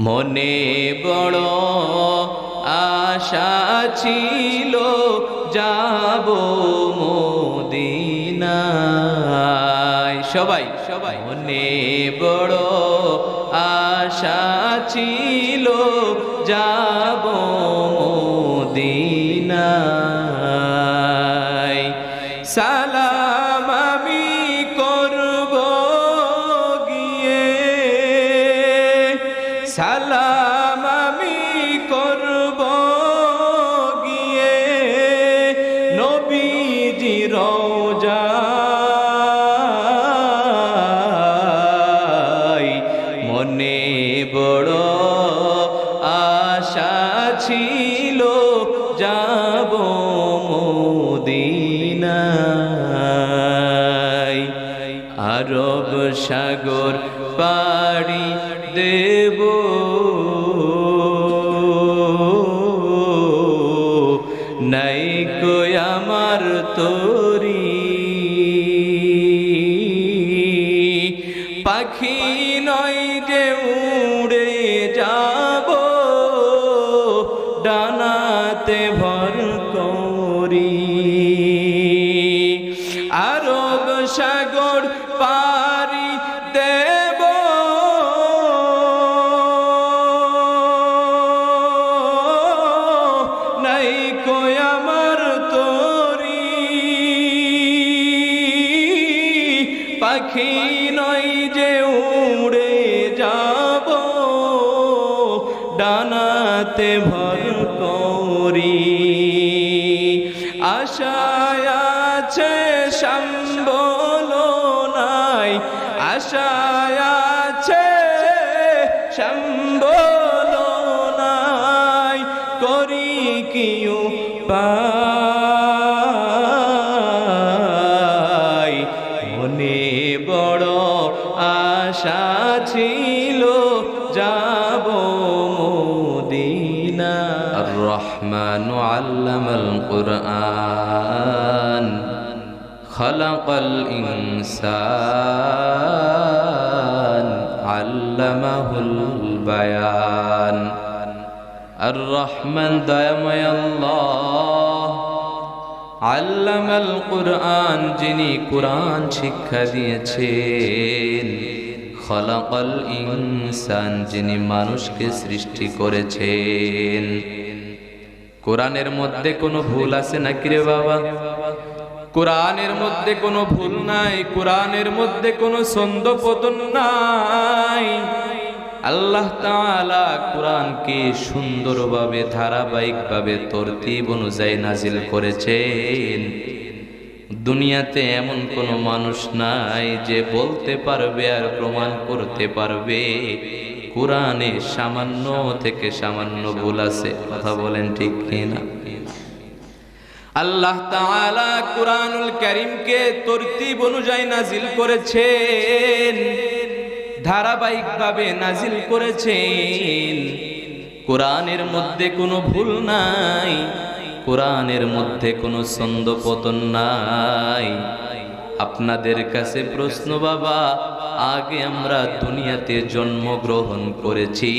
মনে বড় আশা ছিল যাব মদিনায়। সবাই সবাই। মনে বড় আশা ছিল যাব তোরি। পাখি নয় যে উড়ে যাব, ডানাতে ভর করি। আরব সাগর পারি দেব। নাই কই পাখি নই যে উড়ে যাব ডানাতে ভর ছিল যাব মদিনা الرحمن علم القرآن خلق الإنسان علمه البيان الرحمن দয়াময় আল্লাহ আল্লামাল কোরআন যিনি কোরআন শিক্ষা দিয়েছেন খলাকল ইনসান যিনি মানুষকে সৃষ্টি করেছেন। কোরআনের মধ্যে কোনো ভুল আছে নাকি রে বাবা? কোরআনের মধ্যে কোনো ভুল নাই, কোরআনের মধ্যে কোনো ছন্দ পতন নাই। আল্লাহ তাআলা কোরআনকে সুন্দরভাবে, ধারাবাহিকভাবে তরতিব অনুযায়ী নাজিল করেছেন। দুনিয়াতে এমন কোনো মানুষ নাই যে বলতে পারবে আর প্রমাণ করতে পারবে। কোরআনে সামান্য থেকে সামান্য ভুল আছে, কথা বলেন ঠিক কিনা? আল্লাহ তাআলা কোরআনুল কারীমকে তরতিব অনুযায়ী নাজিল করেছেন, ধারাবাহিকভাবে নাজিল করেছেন। কোরআনের মধ্যে কোনো ভুল নাই কোরআনের মধ্যে কোনো ছন্দ পতন নাই। আপনাদের কাছে প্রশ্ন, বাবা, আগে আমরা দুনিয়াতে জন্মগ্রহণ করেছি,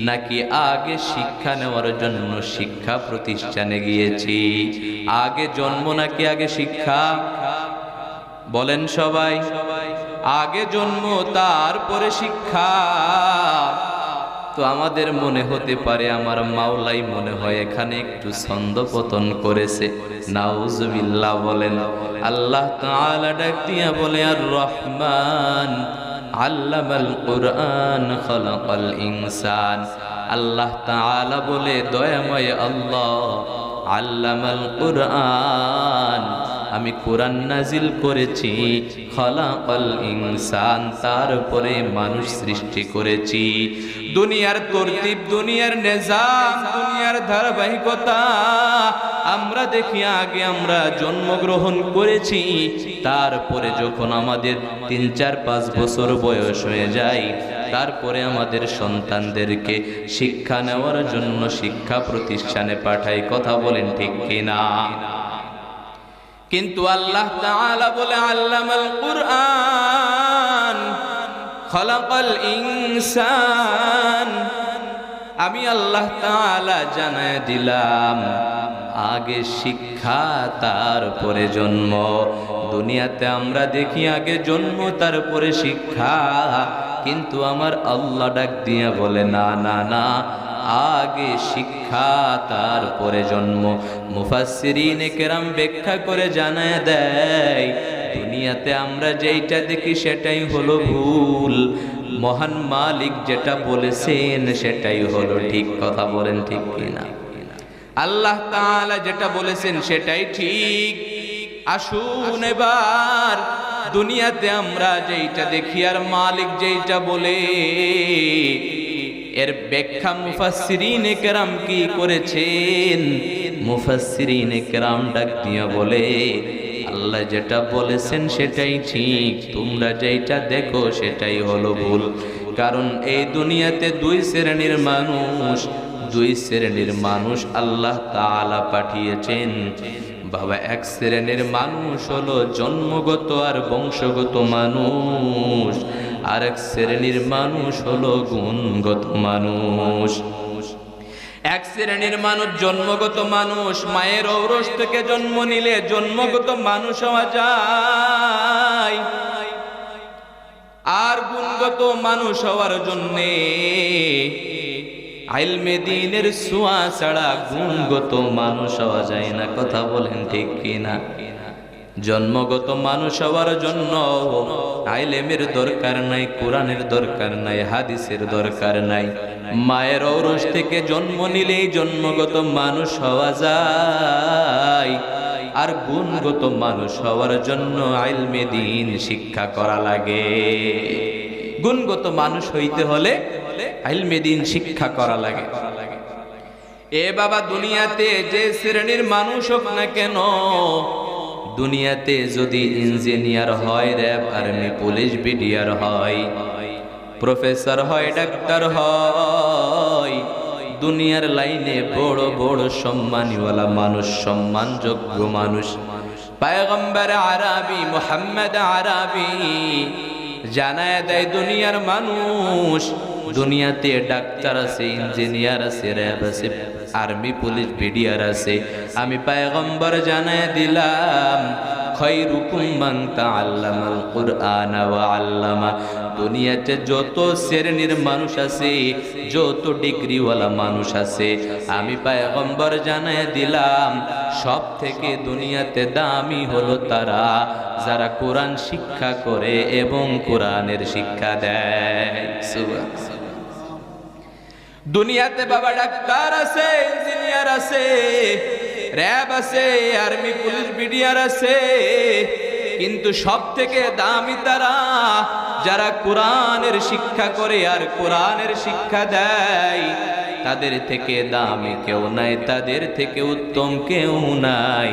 নাকি আগে শিক্ষা নেওয়ার জন্য শিক্ষা প্রতিষ্ঠানে গিয়েছি? আগে জন্ম নাকি আগে শিক্ষা? বলেন সবাই। আগে জন্ম, তারপরে শিক্ষা। তো আমাদের মনে হতে পারে আমার মাওলাই মনে হয় এখানে একটু ছন্দ পতন করেছে। নাউজুবিল্লাহ বলেন, আল্লাহ তাআলা ডাক দিয়া বলে আর রহমান আল্লামাল কোরআন, খলাকাল ইনসান। আল্লাহ তাআলা বলে, দয়াময় আল্লাহ, আল্লামাল কোরআন। কোরআন নাজিল করেছি, খলাকাল ইনসান, তারপরে মানুষ সৃষ্টি করেছি। দুনিয়ার তরতিব, দুনিয়ার নিজাম, দুনিয়ার ধারাবাহিকতা, আমরা দেখি আগে আমরা জন্মগ্রহণ করেছি, তারপরে যখন আমাদের তিন, চার, পাঁচ বছর বয়স হয়ে যায়, তারপরে আমাদের সন্তানদেরকে শিক্ষা নেওয়ার জন্য শিক্ষা প্রতিষ্ঠানে পাঠাই, কথা বলেন ঠিক কিনা? কিন্তু আল্লাহ তাআলা বলে আল্লামাল কুরআন খলাকাল ইনসান। আমি আল্লাহ তাআলা জানায় দিলাম। আগে শিক্ষা, তারপরে জন্ম। দুনিয়াতে আমরা দেখি আগে জন্ম, তারপরে শিক্ষা। কিন্তু আমার আল্লাহ ডাক দিয়া বলে, না না না, আগে শিক্ষা, তারপরে জন্ম। মুফাসসিরিন কেরাম ব্যাখ্যা করে জানায় দেয়, দুনিয়াতে আমরা যেইটা দেখি সেটাই হলো ভুল। মহান মালিক যেটা বলেছেন সেটাই হলো ঠিক কথা বলেন ঠিক কিনা। আল্লাহ তাআলা যেটা বলেছেন সেটাই ঠিক। আসুন এবার, দুনিয়াতে আমরা যেইটা দেখি আর মালিক যেইটা বলে, এর ব্যাখ্যা মুফাসসিরিন কেরাম কি করেছেন? মুফাসসিরিন কেরাম ডাক দিয়া বলে, আল্লাহ যেটা বলেছেন সেটাই ঠিক, তোমরা যেটা দেখো সেটাই হলো ভুল। কারণ এই দুনিয়াতে দুই শ্রেণির মানুষ দুই শ্রেণির মানুষ আল্লাহ তালা পাঠিয়েছেন। বাবা, এক শ্রেণির মানুষ হলো জন্মগত আর বংশগত মানুষ। আর এক শ্রেণির মানুষ হলো গুণগত মানুষ। এক শ্রেণির মানুষ জন্মগত মানুষ, মায়ের ঔরস থেকে জন্ম নিলে জন্মগত মানুষ হওয়া যায়। আর গুণগত মানুষ হওয়ার জন্যে আইলমে দিনের সোয়া ছাড়া গুণগত মানুষ হওয়া যায় না, কথা বলেন ঠিক কিনা? জন্মগত মানুষ হওয়ার জন্য আইলেমের দরকার নাই, কোরআনের দরকার নাই, হাদিসের দরকার নাই। মায়ের ঔরস থেকে জন্ম নিলেই জন্মগত মানুষ হওয়া যায়। আর গুণগত মানুষ হওয়ার জন্য আইলমে দিন শিক্ষা করা লাগে। গুণগত মানুষ হইতে হলে আইলমে দিন শিক্ষা করা লাগে। এ বাবা, দুনিয়াতে যে শ্রেণির মানুষ হোক না কেন, দুনিয়াতে যদি ইঞ্জিনিয়ার হয়, র্যাব আর্মি, পুলিশ বিডিআর হয়, প্রফেসর হয়, ডাক্তার হয়, দুনিয়ার লাইনে বড় বড় সম্মানীওয়ালা মানুষ, সম্মানযোগ্য মানুষ, পায়গম্বর আরাবি, মোহাম্মদ আরাবি, জানায় দেয় দুনিয়ার মানুষ দুনিয়াতে ডাক্তার আছে, ইঞ্জিনিয়ার আছে, র্যাব আছে, আর্মি, পুলিশ, বিডিআর আছে। আমি পায়গম্বর জানায় দিলাম কুরআন দুনিয়াতে যত শ্রেণির মানুষ আছে, যত ডিগ্রিওয়ালা মানুষ আছে, আমি পায়গম্বর জানায় দিলাম সব থেকে দুনিয়াতে দামি হলো তারা, যারা কোরআন শিক্ষা করে এবং কোরআনের শিক্ষা দেয়। সুবহানাল্লাহ। দুনিয়াতে বাবা ডাক্তার আছে, ইঞ্জিনিয়ার আছে, র্যাব আছে, আর্মি, পুলিশ, বিডিআর আছে। কিন্তু সব থেকে দামি তারা যারা কোরআনের শিক্ষা করে আর কোরআনের শিক্ষা দেয়, তাদের থেকে দামি কেউ নাই, তাদের থেকে উত্তম কেউ নাই।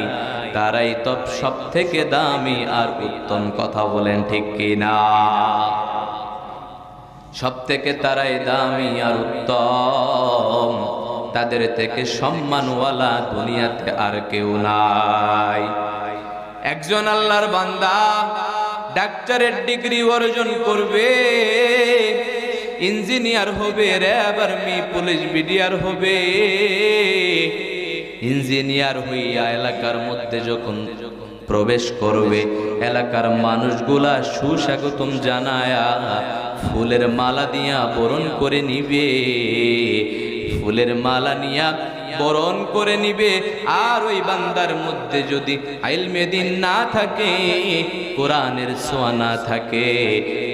তারাই তো সব থেকে দামি আর উত্তম কথা বলেন ঠিক কিনা? সব থেকে তারাই দামি আর উত্তম। তাদের থেকে সম্মানওয়ালা দুনিয়াতে আর কেউ নাই। একজন আল্লাহর বান্দা ডাক্তারের ডিগ্রি অর্জন করবে, ইঞ্জিনিয়ার হবে, র্যাব আর্মি, পুলিশ বিডিআর হবে। ইঞ্জিনিয়ার হইয়া এলাকার মধ্যে যখন প্রবেশ করবে। এলাকার মানুষগুলা সুস্বাগতম জানায়া ফুলের মালা দিয়া বরণ করে নিবে। ফুলের মালা নিয়া বরণ করে নিবে। আর ওই বান্দার মধ্যে যদি আইলমে দিন না থাকে, কোরআনের সোয়া না থাকে,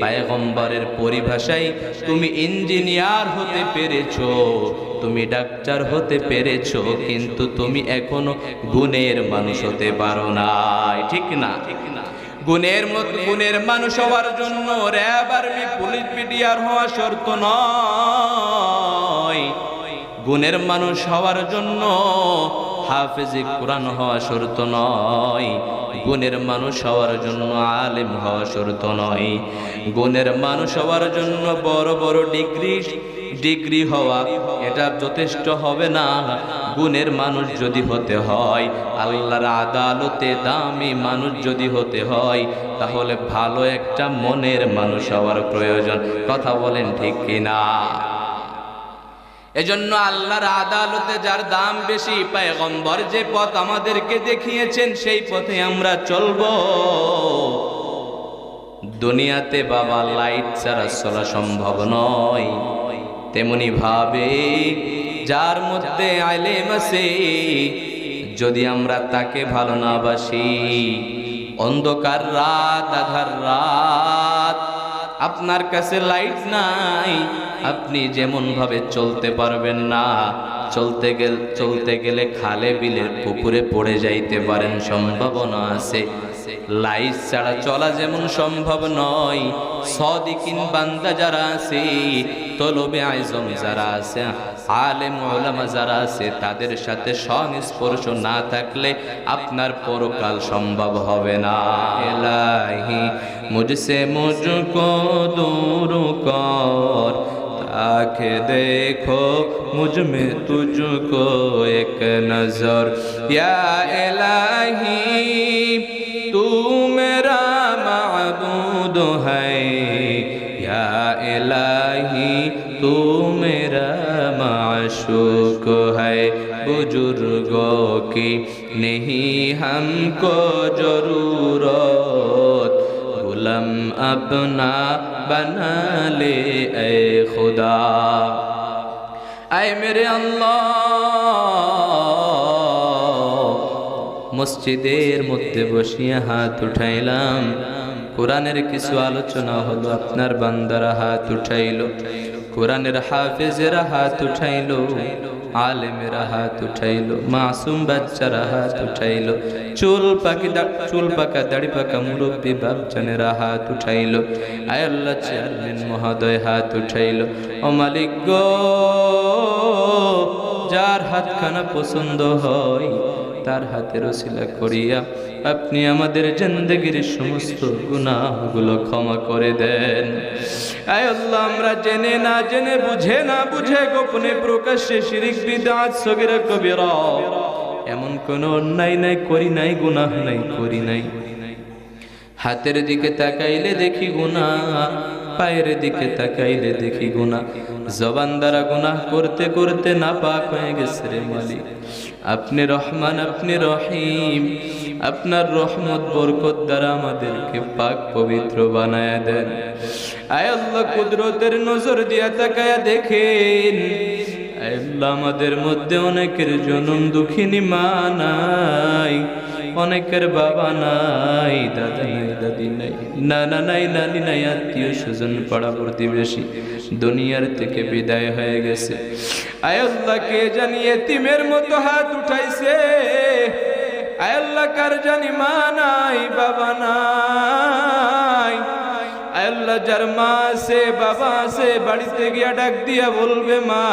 পায়গম্বরের পরিভাষায় তুমি ইঞ্জিনিয়ার হতে পেরেছ। তুমি ডাক্তার হতে পেরেছ, কিন্তু তুমি এখনও গুণের মানুষ হতে পারো না ঠিক না? ঠিক না গুণের মত গুণের মানুষ হওয়ার জন্য র্যাব আর্মি পুলিশ বিডিআর হওয়া শর্ত নয়। গুণের মানুষ হওয়ার জন্য হাফেজে কোরআন হওয়া শর্ত নয়। গুণের মানুষ হওয়ার জন্য আলেম হওয়া শর্ত নয়। গুণের মানুষ হওয়ার জন্য বড় বড় ডিগ্রি ডিগ্রি হওয়া এটা যথেষ্ট হবে না। গুণের মানুষ যদি হতে হয়, আল্লাহর আদালতে দামি মানুষ যদি হতে হয়, তাহলে ভালো একটা মনের মানুষ হওয়ার প্রয়োজন। কথা বলেন ঠিক কিনা? এজন্য আল্লাহর আদালতে যার দাম বেশি, পায়গম্বর যে পথ আমাদেরকে দেখিয়েছেন, সেই পথে আমরা চলব। দুনিয়াতে বাবা, লাইট ছাড়া চলা সম্ভব নয়। তেমনি ভাবে, যার মধ্যে আইলেম আছে, যদি আমরা তাকে ভালো না বাসি, অন্ধকার রাত, আধার রাত, আপনার কাছে লাইট নাই, আপনি যেমন ভাবে চলতে পারবেন না, চলতে গেল, চলতে গেলে খালে বিলের পুকুরে পড়ে যাইতে পারেন, সম্ভাবনা আছে। লাইট ছাড়া চলা যেমন সম্ভব নয় সদিকিন বান্দা যারা আছে তলবে আইজম যারা আছে আলে ওলামা যারা আছে, তাদের সাথে সংস্পর্শ না থাকলে আপনার পরকাল সম্ভব হবে না। এলাহি মুঝসে মুঝকো দূর কর, তাকে দেখো মুজমে میں تجھ এক ایک এলাহি माशूक है बुजुर्गों की नहीं हमको जरूरत गुलम अपना बना ले ए खुदा ऐ मेरे अल्लाह মসজিদের মধ্যে বসিয়া হাত উঠাইলাম কোরআনের কিছু আলোচনা হলো আপনার বান্দারা হাত উঠাইল কোরআনের হাফেজেরা হাত উঠাইল, আলেমেরা হাত উঠাইল, মাসুম বাচ্চারা হাত উঠাইল, চুল পাকি চুল পাকা, দাড়ি পাকা মুরব্বী বাপজানেরা হাত উঠাইল, আয় আল্লাহ চেয়ারম্যান মহোদয় হাত উঠাইল, ও মালিক গো, যার হাতখানা পছন্দ হয়, তার হাতের ওসিলা করিয়া আপনি আমাদের জিন্দগির সমস্ত গুনাহগুলো ক্ষমা করে দেন। আয় আল্লাহ, আমরা জেনে না, জেনে বুঝে না বুঝে গোপনে প্রকাশ্যে শিরিক, বিদাত, সগিরা, কবিরা। এমন কোন অন্যায় নাই, করি নাই, গুনাহ নাই, করি নাই। হাতের দিকে তাকাইলে দেখি গুনা পায়ের দিকে তাকাইলে দেখি গুনা জবান দ্বারা গুনাহ করতে করতে না পাক হয়ে গেছে রে মালিক। আপনি রহমান, আপনি রহিম। আপনার রহমত, বরকত দ্বারা আমাদেরকে পাক পবিত্র বানায় দেন। আয় আল্লাহ, কুদরতের নজর দিয়া তাকায়া দেখেন। আমাদের মধ্যে অনেকের জনম দুঃখিনী মা নাই, অনেকের বাবা নাই, দাদা নাই, দাদি নাই, নানা নাই, নানি নাই, আত্মীয় স্বজন পাড়া প্রতিবেশী দুনিয়ার থেকে বিদায় হয়ে গেছে। আয়াল্লাহকে জানিয়ে তিমের মতো হাত উঠাইছে। আয়াল্লাহ কার জানি মা নাই, বাবা নাই। আল্লাহ, যার মা আছে, বাবা আছে, বাড়িতে গিয়া ডাক দিয়া বলবে মা।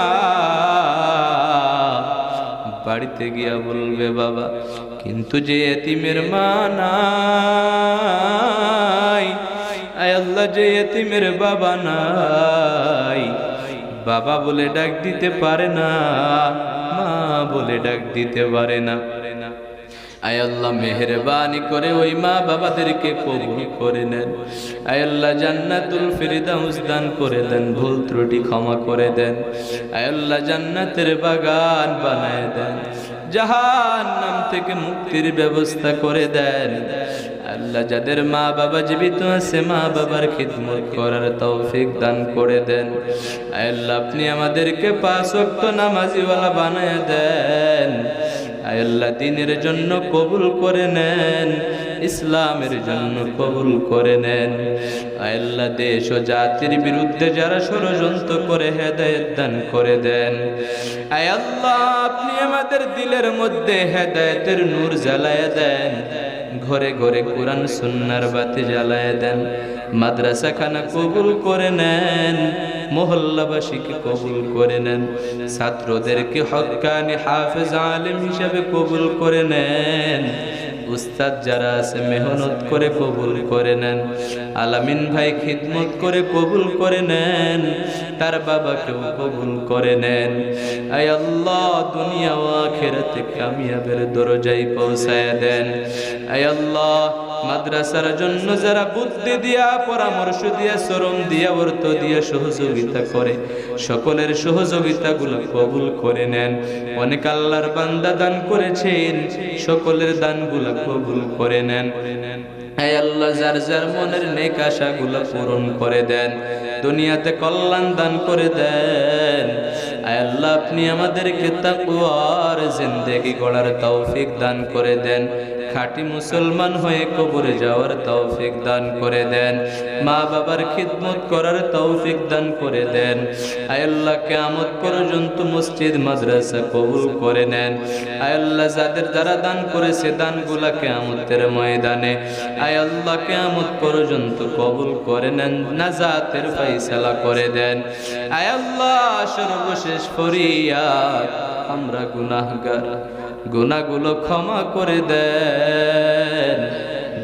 বাড়িতে গিয়া বলবে বাবা, কিন্তু যে এতিমের মা নাই। আল্লাহ, যে এতিমের বাবা নাই। বাবা বলে ডাক দিতে পারে না, মা বলে ডাক দিতে পারে না। আয় আল্লাহ মেহরবানি করে ওই মা বাবাদেরকে কবুল করে নেন। আয় আল্লাহ জান্নাতুল ফিরদাউস দান করে দেন, ভুল ত্রুটি ক্ষমা করে দেন। আয় আল্লাহ জান্নাতের বাগান বানায় দেন জাহান নাম থেকে মুক্তির ব্যবস্থা করে দেন। আল্লাহ যাদের মা বাবা জীবিত আছে, মা বাবার খিদমত করার তৌফিক দান করে দেন। আল্লাহ আপনি আমাদেরকে পাঁচ ওয়াক্ত নামাজিওয়ালা বানায় দেন। আল্লাহ দিনের জন্য কবুল করে নেন, ইসলামের জন্য কবুল করে নেন। আল্লাহ দেশ ও জাতির বিরুদ্ধে যারা ষড়যন্ত্র করে হেদায়ত দান করে দেন। আল্লাহ, আপনি আমাদের দিলের মধ্যে হেদায়তের নূর জ্বালায় দেন। ঘরে ঘরে কোরআন, সুন্নার বাতি জ্বালায় দেন। মাদ্রাসা খানা কবুল করে নেন। মহল্লাবাসীকে কবুল করে নেন। ছাত্রদেরকে হকানি হাফেজ আলেম হিসাবে কবুল করে নেন। উস্তাদ যারা আছে, মেহনত করে কবুল করে নেন। আলামিন ভাই খিদমত করে কবুল করে নেন, তার বাবাকেও কবুল করে নেন। আয় আল্লাহ, দুনিয়া ও আখেরাতে কামিয়াবের দরজায় পৌঁছায় দেন। আয় আল্লাহ, মাদ্রাসার জন্য যারা বুদ্ধি দিয়া, পরামর্শ দিয়া, শ্রম দিয়া, অর্থ দিয়া সহযোগিতা করে, সকলের সহযোগিতাগুলো কবুল করে নেন। অনেক আল্লাহর বান্দা দান করেছেন, সকলের দানগুলো কবুল করে নেন। হে আল্লাহ, যার যার মনের নেক আশাগুলো পূরণ করে দেন, দুনিয়াতে কল্যাণ দান করে দেন। আল্লাহ, আপনি আমাদেরকে তাকওয়ার, জিন্দেগি গড়ার তৌফিক দান করে দেন। খাঁটি মুসলমান হয়ে কবরে যাওয়ার তৌফিক দান করে দেন। মা বাবার খিদমত করার তৌফিক দান করে দেন। আয় আল্লাহ কিয়ামত পর্যন্ত মসজিদ, মাদ্রাসা কবুল করে নেন। আয় আল্লাহ যাদের দ্বারা দান করেছে, দানগুলা কিয়ামতের ময়দানে। আয় আল্লাহ কিয়ামত পর্যন্ত কবুল করে নেন, নাজাতের ফয়সালা করে দেন। আয় আল্লাহ সর্বশেষ ফরিয়াদ আমরা গুনাহগার। গুনাহগুলো ক্ষমা করে দেন।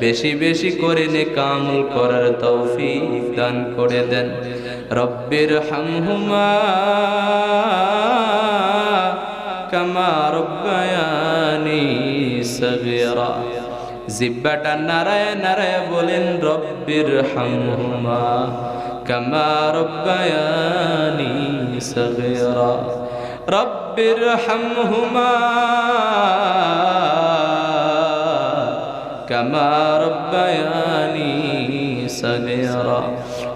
বেশি বেশি করে নে কামল করার তৌফিক দান করে দেন। রব্বির হামহুমা কামা রব্বায়ানি সগীরা। জিব্বাটা নারায় নারায় বলেন, রব্বির হামহুমা কামা রব্বায়ানি رب ارحمهما كما ربياني صغيرا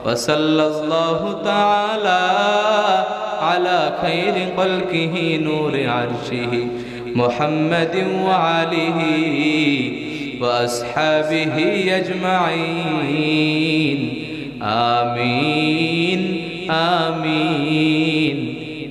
وصلى الله تعالى على خير خلقه نور عرشه محمد وعليه وأصحابه أجمعين. آمين. آمين.